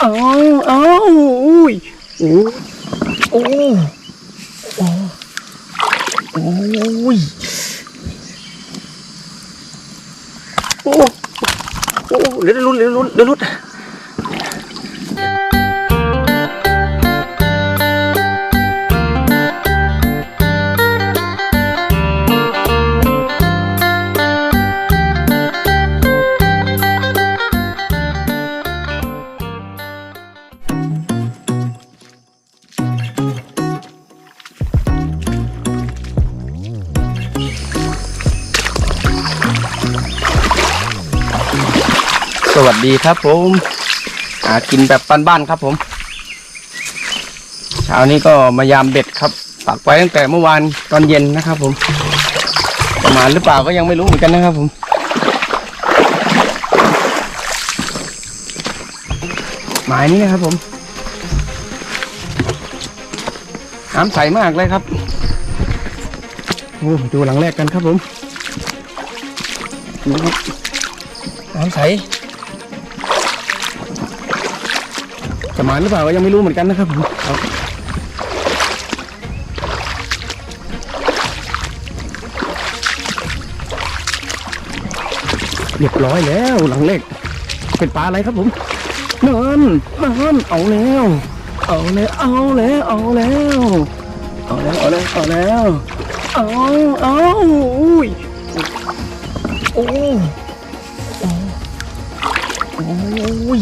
เอาเอาอุ้ยโอ้โอ้โอ้โอ้ยโอ้โอ้เดี๋ยวลุ้นเดี๋ยวลุ้นเดี๋ยวลุ้น ดีครับผมหากินแบบบ้านๆครับผม เช้านี้ก็มายามเบ็ดครับปักไว้ตั้งแต่เมื่อวานตอนเย็นนะครับ ผม ประมาณหรือเปล่าก็ยังไม่รู้เหมือนกันนะครับผมหมายนี้นะครับผมน้ำใสมากเลยครับโอ้ดูหลังแรกกันครับผมน้ำใส จะมาหรือเปล่าก็ยังไม่รู้เหมือนกันนะครับผมครับเรียบร้อยแล้วหลังเล็ก เป็นปลาอะไรครับผมนอนนอนเอาแล้วเอาแล้วเอาแล้วเอาแล้วเอาแล้วเอาแล้วเอาแล้วเอาเอาอุ้ยโอ้โอ้โอ้ย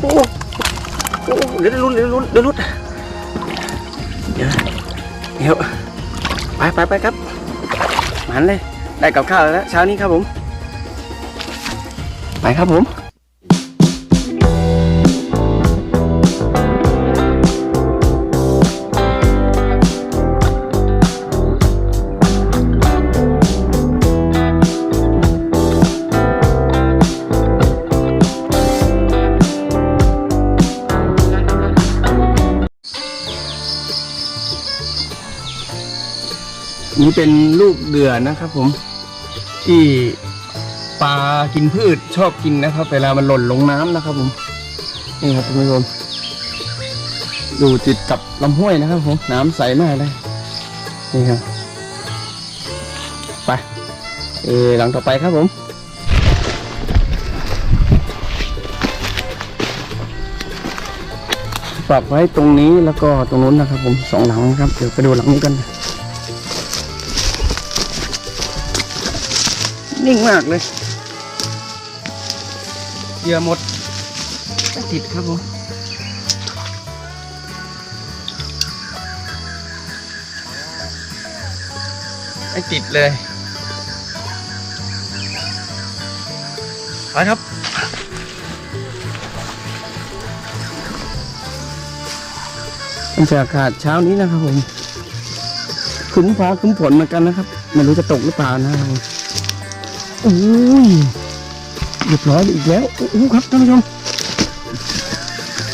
โอ้โหเดี๋ยวลุ้นเดี๋ยวลุ้นเดี๋ยวลุ้นเดี๋ยวเดี๋ยวไปไปไปครับมันเลย ได้กับข้าวแล้วเช้านี้ครับผม ไปครับผม นี่เป็นลูกเดือนะครับผม ที่ปลากินพืชชอบกินนะครับ เวลามันหล่นลงน้ำนะครับผม นี่ครับคุณผู้ชมอยู่ติดกับลำห้วยนะครับผม น้ำใสมากเลย นี่ครับ ไปเออหลังต่อไปครับผมปรับไว้ตรงนี้แล้วก็ตรงนู้นนะครับผมสองหลังนะครับ เดี๋ยวไปดูหลังนี้กัน นิ่งมากเลยเหยื่อหมดไม่ติดครับผมไม่ติดเลยไปครับบรรยากาศเช้านี้นะครับผม ขึ้นฟ้าขึ้นฝนเหมือนกันนะครับ ไม่รู้จะตกหรือเปล่านะครับ อุ้ยเรียบร้อยอีกแล้วโอ้ครับท่านผู้ชม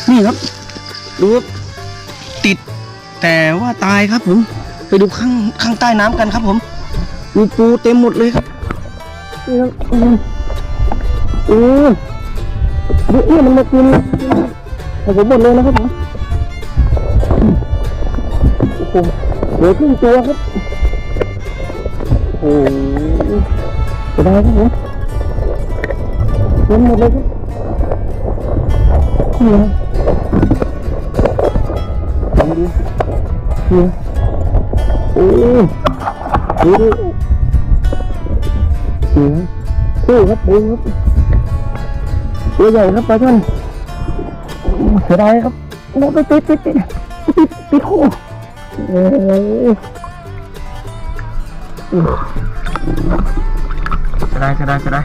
นี่ครับดูติดแต่ว่าตายครับผมไปดูข้างข้างใต้น้ำกันครับผมมีปูเต็มหมดเลยครับนี่ครับโอ้ดูเนี่ยมันมากินผมหมดเลยนะครับผมโอ้โหเหลือครึ่งตัวครับ ได้ครับผมเต็มหมดเลยครับเนี่ยทำดีเนี่ยโอ้ดูดูเนี่ยตู้ครับปูครับตัวใหญ่ครับปลาช่อนเสียดายครับโอ้ติดติดติดติดติดติดโอ้โหจะ ได้จะได้จะได้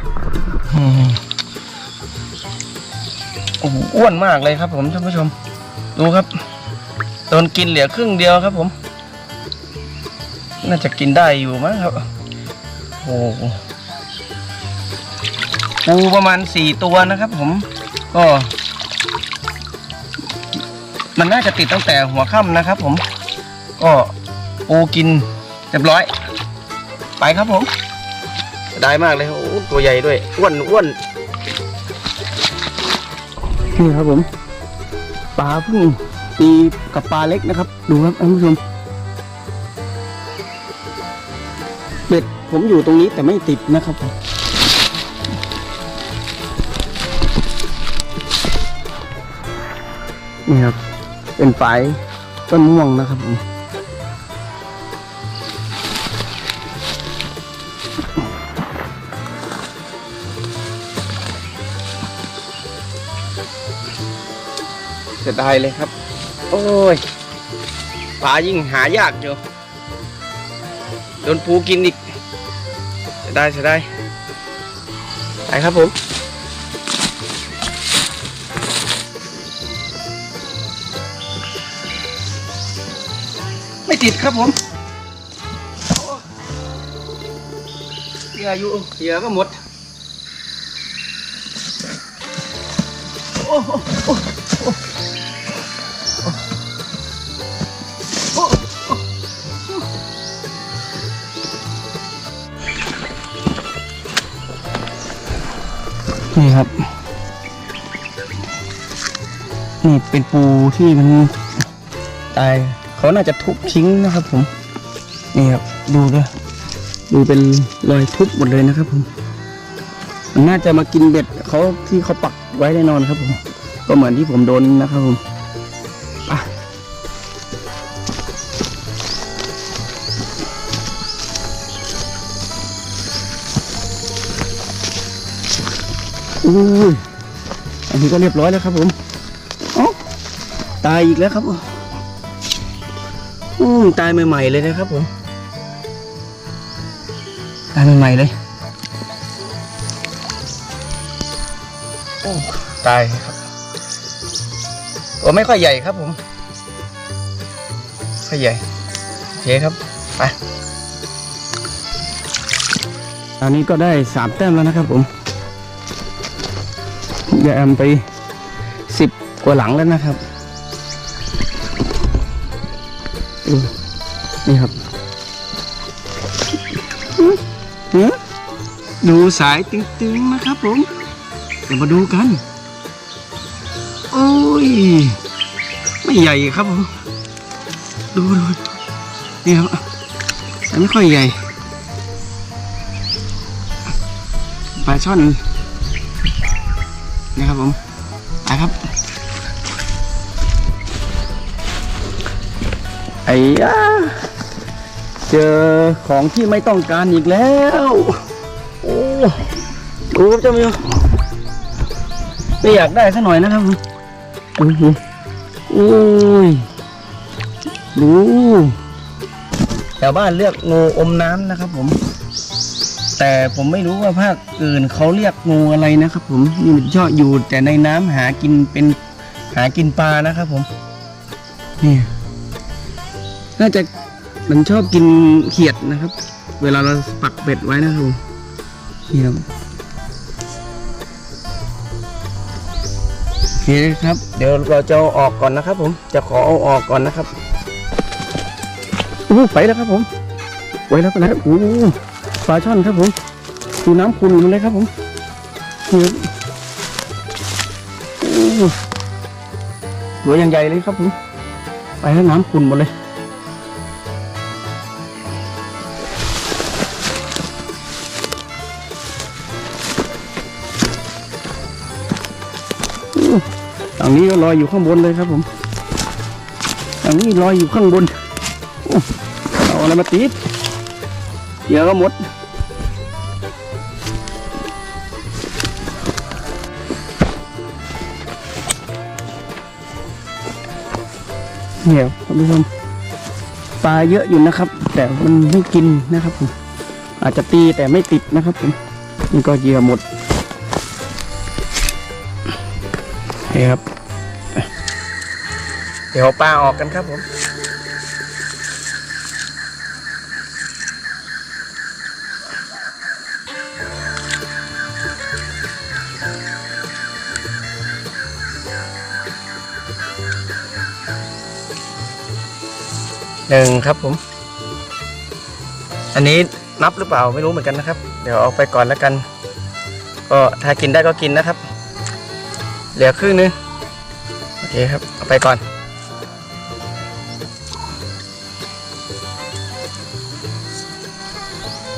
โอ้โหอ้วนมากเลยครับผมท่านผู้ชม ดูครับโดนกินเหลือครึ่งเดียวครับผม น่าจะกินได้อยู่มั้งครับ โอ้โหปูประมาณสี่ตัวนะครับผมก็มันน่าจะติดตั้งแต่หัวค่ำนะครับผม ก็ปูกินเรียบร้อย ไปครับผม ได้มากเลยโอ้ตัวใหญ่ด้วยอ้วนอ้วนนี่ครับผมปลาพึ่งตีกับปลาเล็กนะครับ ดูครับท่านผู้ชมเบ็ดผมอยู่ตรงนี้แต่ไม่ติดนะครับนี่ครับเป็นไฟต้นม่วงนะครับผม สียดายเลยครับ โอ้ยปลายิ่งหายากอยู่โดนปูกินอีกเสียดายเสียดายไปครับผมไม่ติดครับผมเหยื่ออยู่เหยื่อก็หมด โอ้โหโอ้ นี่ครับ นี่เป็นปูที่มันตายเขาน่าจะทุบทิ้งนะครับ ผม นี่ครับดูด้วยดูเป็นรอยทุบหมดเลยนะครับ ผมมันน่าจะมากินเบ็ดเขาที่เขาปักไว้แน่นอนครับ ผม ก็เหมือนที่ผมโดนนะครับผม อุ้ยอันนี้ก็เรียบร้อยแล้วครับผมเอ๋อตายอีกแล้วครับอืมตายใหม่ๆเลยนะครับผมตายใหม่ๆเลยโอ้ตายครับตัวไม่ค่อยใหญ่ครับผมค่อยใหญ่โอเคครับไปอันนี้ก็ได้สามแต้มแล้วนะครับผม ยายแอมไปสิบกว่าหลังแล้วนะครับ นี่ครับอืมอืมดูสายตึงๆนะครับผมเดี๋ยวมาดูกัน โอ้ย ไม่ใหญ่ครับผม ดูดูนี่ครับแต่ไม่ค่อยใหญ่ปลาช่อน นะครับผมไปครับไอ้ยาเจอของที่ไม่ต้องการอีกแล้ว โอ้ดูครับเจ้ามิวไม่อยากได้สักหน่อยนะครับผมโอ้โหโอ้ยดูแถวบ้านเรียกงูอมน้ำนะครับผม แต่ผมไม่รู้ว่าภาคอื่นเขาเรียกงูอะไรนะครับ ผมนี่มันชอบอยู่แต่ในน้ำหากินเป็นหากินปลานะครับ ผมนี่น่าจะมันชอบกินเขียดนะครับ เวลาเราปักเบ็ดไว้นะครับผมนี่ครับโอเคครับ เดี๋ยวเราจะเอาออกก่อนนะครับ ผม จะขอเอาออกก่อนนะครับโอ้ไปแล้วครับผมไปแล้วไปแล้วโอ้ ปลาช่อนครับผมดูน้ำขุ่นมาเลยครับผมนี่ครับโอ้ตัวอย่างใหญ่เลยครับผม ไปแล้วน้ำขุ่นหมดเลยฝั่งนี้ก็ลอยอยู่ข้างบนเลยครับผมฝั่งนี้ลอยอยู่ข้างบนเอาอะไรมาติดเหยื่อก็หมด เนี่ยท่านผู้ชมปลาเยอะอยู่นะครับ แต่มันไม่กินนะครับผมอาจจะตีแต่ไม่ติดนะครับผมนี่ก็เหยื่อหมดนี่ครับ เดี๋ยวปลาออกกันครับผม หนึ่งครับผม อันนี้นับหรือเปล่าไม่รู้เหมือนกันนะครับ เดี๋ยวเอาไปก่อนแล้วกัน ก็ถ้ากินได้ก็กินนะครับ เหลือครึ่งนึงโอเคครับ เอาไปก่อน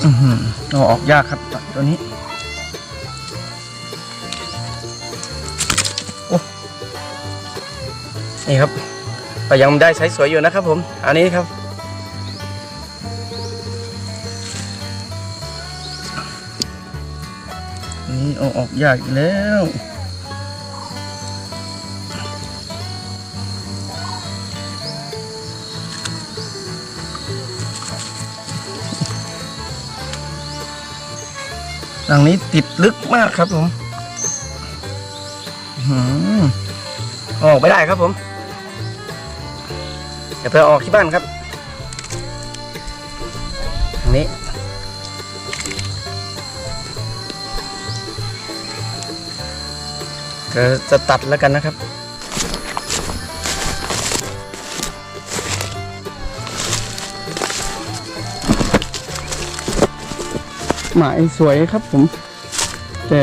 อือหือเอาออกยากครับตัวนี้โอ้นี่ครับ ก็ยังได้ใช้สวยอยู่นะครับผม อันนี้ครับ นี่เอาออกยากอีกแล้วหลังนี้ติดลึกมากครับผมอื้อหือออกไม่ได้ครับผม เดี๋ยวไปออกที่บ้านครับทางนี้ก็จะตัดแล้วกันนะครับหมายสวยครับผม แต่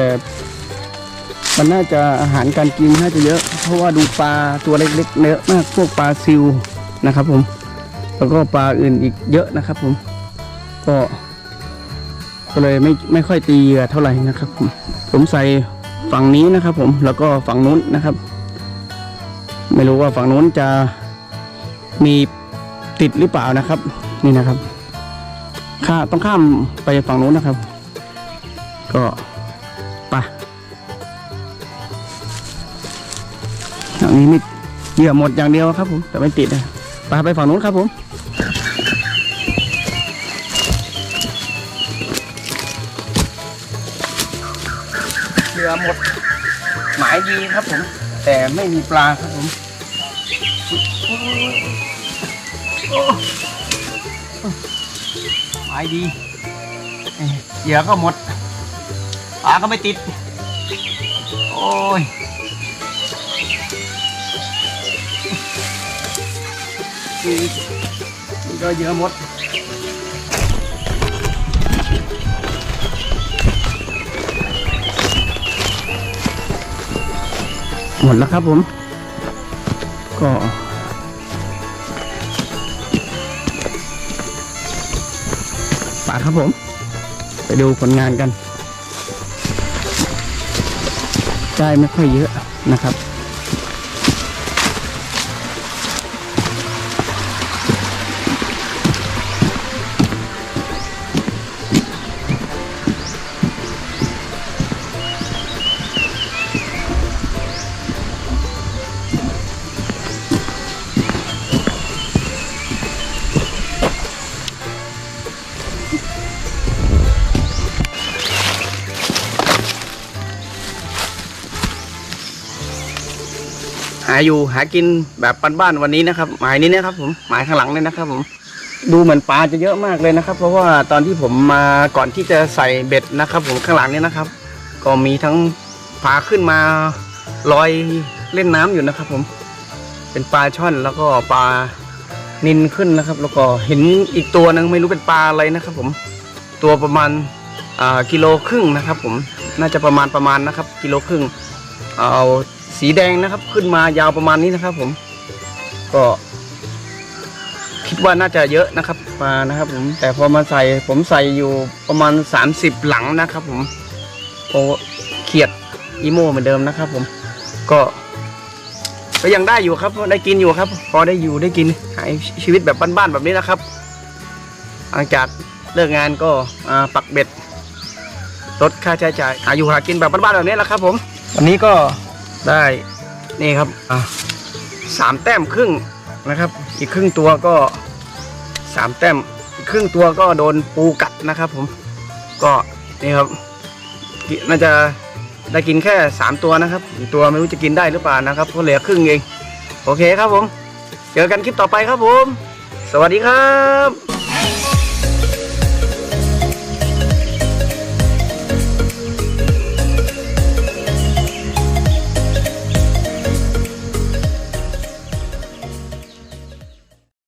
มันน่าจะอาหารการกินน่าจะเยอะ เพราะว่าดูปลาตัวเล็กๆเยอะมากพวกปลาซิว นะครับผม แล้วก็ปลาอื่นอีกเยอะนะครับผม ก็ ก็เลยไม่ไม่ค่อยตีเหยื่อเท่าไหร่นะครับผม ผมใส่ฝั่งนี้นะครับ ผม แล้วก็ฝั่งนู้นนะครับ ไม่รู้ว่าฝั่งนู้นจะมีติดหรือเปล่านะครับ นี่นะครับข้าต้องข้ามไปฝั่งนู้นนะครับ ก็ไปอย่างนี้ไม่เหยื่อหมดอย่างเดียวครับผม แต่ไม่ติดนะ ไปไปฝั่งนู้นครับผมเหลือหมด หมายดีครับผม แต่ไม่มีปลาครับผมหมายดีเอ้ยเหยื่อก็หมดปลาก็ไม่ติด โอ้ย ก็เยื่อหมดหมดแล้วครับผม ก็ป่าครับผม ไปดูผลงานกัน ได้ไม่ค่อยเยอะนะครับ หาอยู่หากินแบบบ้านๆวันนี้นะครับหมายนี้นะครับ ผมหมายข้างหลังเลยนะครับ ผมดูเหมือนปลาจะเยอะมากเลยนะครับ เพราะว่าตอนที่ผมมาก่อนที่จะใส่เบ็ดนะครับ ผมข้างหลังนี้นะครับ ก็มีทั้งปลาขึ้นมาลอยเล่นน้ำอยู่นะครับ ผม เป็นปลาช่อนแล้วก็ปลานินขึ้นนะครับ แล้วก็เห็นอีกตัวหนึงไม่รู้เป็นปลาอะไรนะครับ ผมตัวประมาณอ่ากิโลครึ่งนะครับ ผมน่าจะประมาณประมาณนะครับ กิโลครึ่งเอา สีแดงนะครับ ขึ้นมายาวประมาณนี้นะครับ ผม ก็คิดว่าน่าจะเยอะนะครับมานะครับ ผมแต่พอมาใส่ผมใส่อยู่ประมาณ 30 หลังนะครับ ผมโอเขียดอีโมเหมือนเดิมนะครับ ผมก็ก็ยังได้อยู่ครับ ได้กินอยู่ครับ พอได้อยู่ได้กินหายชีวิตแบบบ้านๆแบบนี้นะครับหลังจากเลิกงานก็ปักเบ็ดลดค่าใช้จ่ายหาอยู่หากินแบบบ้านๆแบบนี้แหละครับ ผม วันนี้ก็ ได้นี่ครับอะสามแต้มครึ่งนะครับ อีกครึ่งตัวก็สามแต้มอีกครึ่งตัวก็โดนปูกัดนะครับ ผมก็นี่ครับกิน่าจะได้กินแค่สามตัวนะครับอีกตัวไม่รู้จะกินได้หรือเปล่านะครับเพราะเหลือครึ่งเองโอเคครับผม เจอกันคลิปต่อไปครับผม สวัสดีครับ